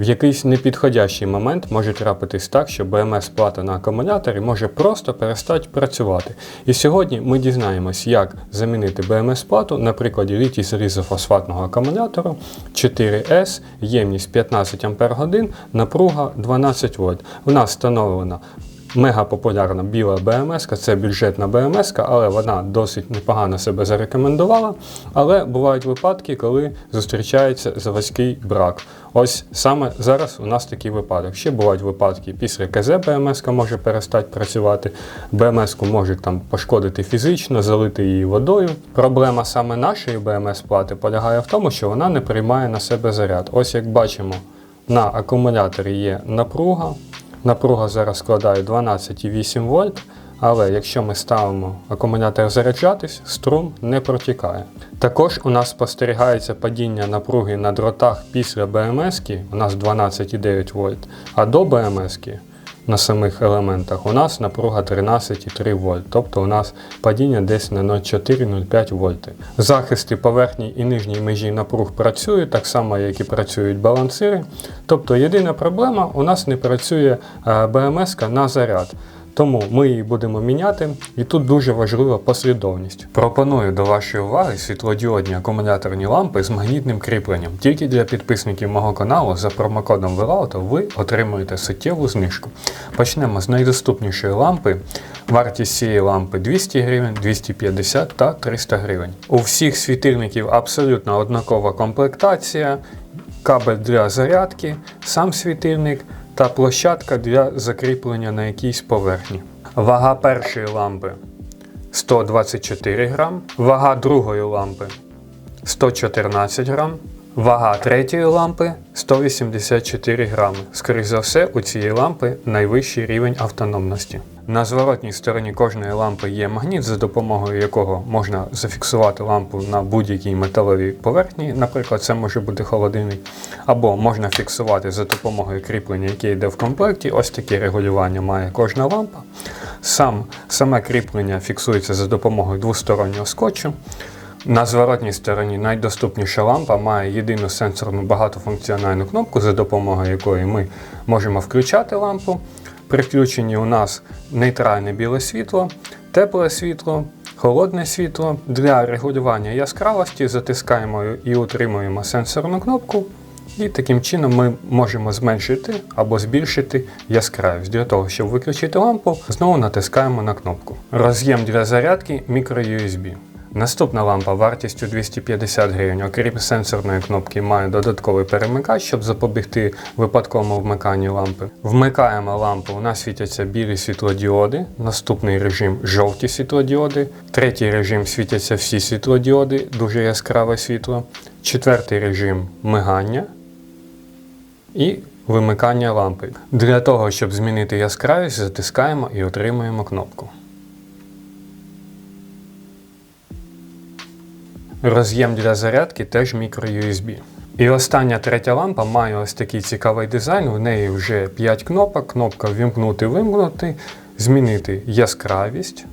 В якийсь непідходящий момент може трапитись так, що БМС-плата на акумуляторі може просто перестати працювати. І сьогодні ми дізнаємось, як замінити БМС-плату на прикладі літій залізофосфатного акумулятору 4С, ємність 15 Ах, напруга 12 В. У нас встановлена Мега популярна біла БМС, це бюджетна БМС, але вона досить непогано себе зарекомендувала. Але бувають випадки, коли зустрічається заводський брак. Ось саме зараз у нас такий випадок. Ще бувають випадки після КЗ БМС може перестати працювати, БМС може там пошкодити фізично, залити її водою. Проблема саме нашої БМС-плати полягає в тому, що вона не приймає на себе заряд. Ось як бачимо, на акумуляторі є напруга. Напруга зараз складає 12,8 вольт, але якщо ми ставимо акумулятор заряджатись, струм не протікає. Також у нас спостерігається падіння напруги на дротах після БМС, у нас 12,9 вольт, а до БМС на самих елементах у нас напруга 13,3 вольт, тобто у нас падіння десь на 0,4-0,5 вольти. Захисти поверхній і нижній межі напруг працюють, так само, як і працюють балансири. Тобто єдина проблема у нас не працює БМС на заряд. Тому ми її будемо міняти, і тут дуже важлива послідовність. Пропоную до вашої уваги світлодіодні акумуляторні лампи з магнітним кріпленням. Тільки для підписників мого каналу за промокодом VELAUTO ви отримуєте суттєву знижку. Почнемо з найдоступнішої лампи. Вартість цієї лампи 200 гривень, 250 та 300 гривень. У всіх світильників абсолютно однакова комплектація, кабель для зарядки, сам світильник та площадка для закріплення на якійсь поверхні. Вага першої лампи 124 грам, вага другої лампи 114 грам, вага третьої лампи 184 грами. Скоріше за все, у цієї лампи найвищий рівень автономності. На зворотній стороні кожної лампи є магніт, за допомогою якого можна зафіксувати лампу на будь-якій металевій поверхні, наприклад, це може бути холодильник, або можна фіксувати за допомогою кріплення, яке йде в комплекті. Ось таке регулювання має кожна лампа. Сам, Саме кріплення фіксується за допомогою двостороннього скотчу. На зворотній стороні найдоступніша лампа має єдину сенсорну багатофункціональну кнопку, за допомогою якої ми можемо включати лампу. При включенні у нас нейтральне біле світло, тепле світло, холодне світло. Для регулювання яскравості затискаємо і утримуємо сенсорну кнопку. І таким чином ми можемо зменшити або збільшити яскравість. Для того, щоб виключити лампу, знову натискаємо на кнопку. Роз'єм для зарядки microUSB. Наступна лампа вартістю 250 гривень, окрім сенсорної кнопки, має додатковий перемикач, щоб запобігти випадковому вмиканню лампи. Вмикаємо лампу, у нас світяться білі світлодіоди, наступний режим жовті світлодіоди, третій режим світяться всі світлодіоди, дуже яскраве світло, четвертий режим мигання і вимикання лампи. Для того, щоб змінити яскравість, затискаємо і отримуємо кнопку. Роз'єм для зарядки теж microUSB. І остання третя лампа має ось такий цікавий дизайн. В неї вже 5 кнопок. Кнопка вімкнути, вимкнути, змінити яскравість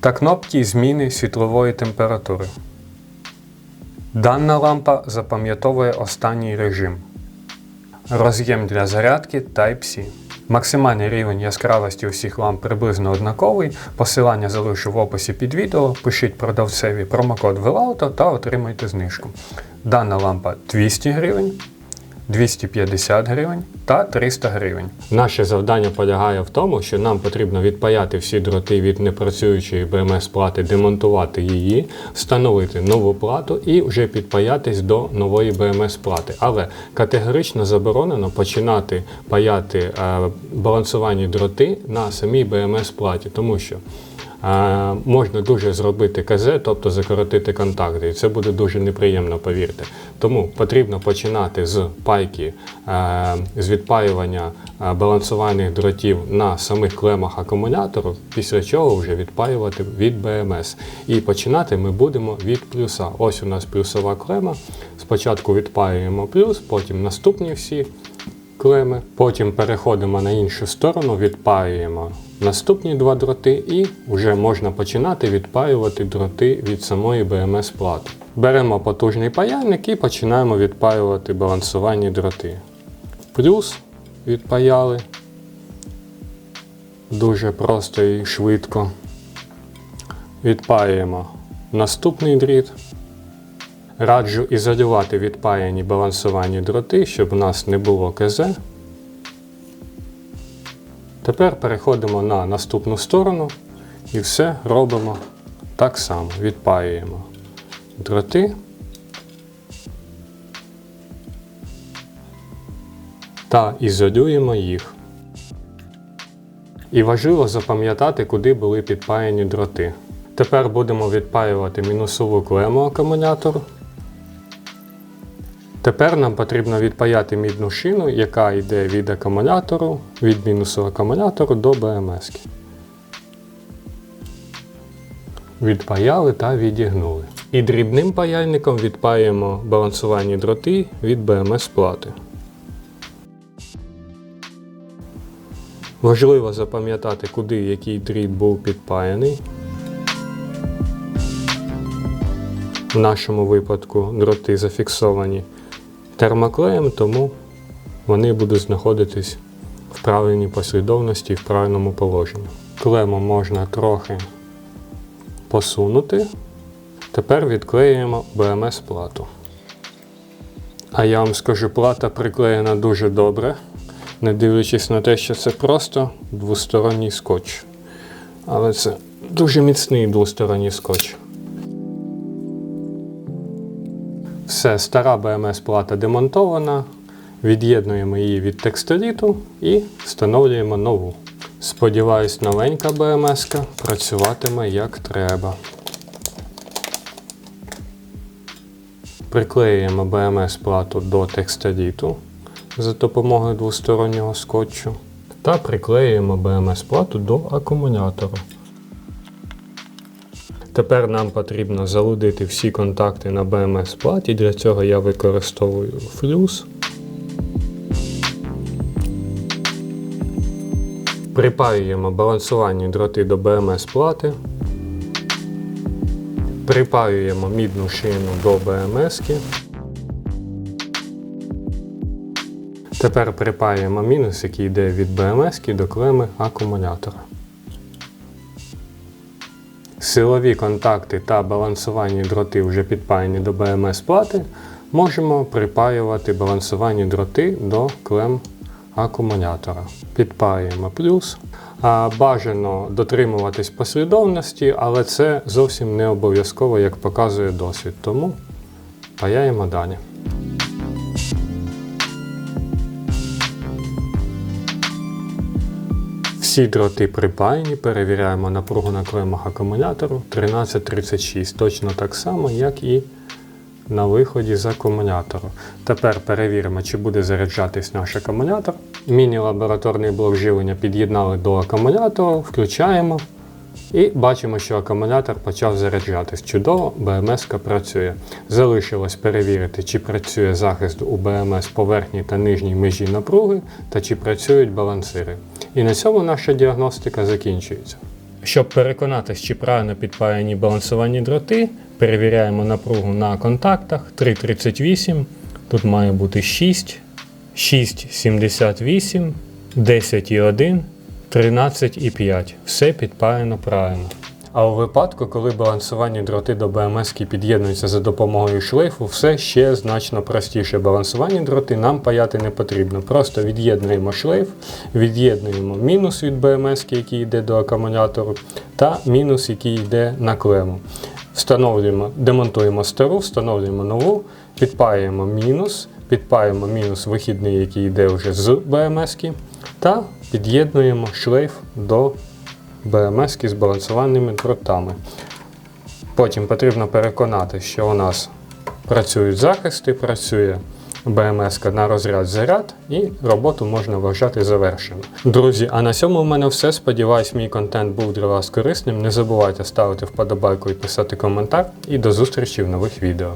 та кнопки зміни світлової температури. Дана лампа запам'ятовує останній режим. Роз'єм для зарядки Type-C. Максимальний рівень яскравості усіх ламп приблизно однаковий. Посилання залишу в описі під відео. Пишіть продавцеві промокод VELAUTO та отримайте знижку. Дана лампа 200 гривень. 250 гривень та 300 гривень. Наше завдання полягає в тому, що нам потрібно відпаяти всі дроти від непрацюючої БМС-плати, демонтувати її, встановити нову плату і вже підпаятись до нової БМС-плати. Але категорично заборонено починати паяти е, балансувальні дроти на самій БМС-платі, тому що можна дуже зробити КЗ, тобто закоротити контакти. І це буде дуже неприємно, повірте. Тому потрібно починати з пайки, е, з відпаювання е, балансувальних дротів на самих клемах акумулятору, після чого вже відпаювати від БМС. І починати ми будемо від плюса. Ось у нас плюсова клема. Спочатку відпаюємо плюс, потім наступні всі клеми. Потім переходимо на іншу сторону, відпаюємо наступні два дроти і вже можна починати відпаювати дроти від самої БМС-плати. Беремо потужний паяльник і починаємо відпаювати балансувальні дроти. Плюс відпаяли. Дуже просто і швидко. Відпаюємо наступний дріт. Раджу ізолювати відпаяні балансувальні дроти, щоб у нас не було КЗ. Тепер переходимо на наступну сторону і все робимо так само. Відпаюємо дроти та ізолюємо їх. І важливо запам'ятати, куди були підпаяні дроти. Тепер будемо відпаювати мінусову клему акумулятору. Тепер нам потрібно відпаяти мідну шину, яка йде від акумулятору, від мінусу акумулятору до БМС. Відпаяли та відігнули. І дрібним паяльником відпаємо балансувальні дроти від БМС плати. Важливо запам'ятати, куди який дріт був підпаяний. В нашому випадку дроти зафіксовані термоклеєм, тому вони будуть знаходитись в правильній послідовності і в правильному положенні. Клему можна трохи посунути. Тепер відклеюємо БМС плату. А я вам скажу, плата приклеєна дуже добре, не дивлячись на те, що це просто двосторонній скотч. Але це дуже міцний двосторонній скотч. Все, стара БМС плата демонтована. Від'єднуємо її від текстоліту і встановлюємо нову. Сподіваюсь, новенька БМС працюватиме як треба. Приклеюємо БМС плату до текстоліту за допомогою двостороннього скотчу та приклеюємо БМС плату до акумулятора. Тепер нам потрібно залудити всі контакти на BMS платі. Для цього я використовую флюс. Припаюємо балансувальні дроти до BMS плати. Припаюємо мідну шину до BMS. Тепер припаюємо мінус, який йде від BMS до клеми акумулятора. Силові контакти та балансувальні дроти вже підпаяні до БМС плати, можемо припаювати балансувальні дроти до клем акумулятора. Підпаюємо плюс. Бажано дотримуватись послідовності, але це зовсім не обов'язково, як показує досвід. Тому паяємо далі. Всі дроти припаяні, перевіряємо напругу на клемах акумулятору 1336, точно так само, як і на виході з акумулятору. Тепер перевіримо, чи буде заряджатись наш акумулятор. Міні-лабораторний блок живлення під'єднали до акумулятору, включаємо і бачимо, що акумулятор почав заряджатись. Чудово, БМС працює. Залишилось перевірити, чи працює захист у БМС поверхній та нижній межі напруги, та чи працюють балансири. І на цьому наша діагностика закінчується. Щоб переконатися, чи правильно підпаяні балансовані дроти, перевіряємо напругу на контактах 3,38. Тут має бути 6, 6,78, 10,1, 13,5. Все підпаяно правильно. А у випадку, коли балансувальні дроти до БМС під'єднуються за допомогою шлейфу, все ще значно простіше. Балансувальні дроти нам паяти не потрібно. Просто від'єднуємо шлейф, від'єднуємо мінус від БМС, який йде до акумулятору, та мінус, який йде на клему. Встановлюємо, демонтуємо стару, встановлюємо нову, підпаюємо мінус, підпаюємо мінус вихідний, який йде вже з БМС, та під'єднуємо шлейф до БМС з балансувальними дротами. Потім потрібно переконати, що у нас працюють захисти, працює БМС на розряд заряд і роботу можна вважати завершеною. Друзі, а на цьому в мене все. Сподіваюсь, мій контент був для вас корисним. Не забувайте ставити вподобайку і писати коментар. І до зустрічі в нових відео.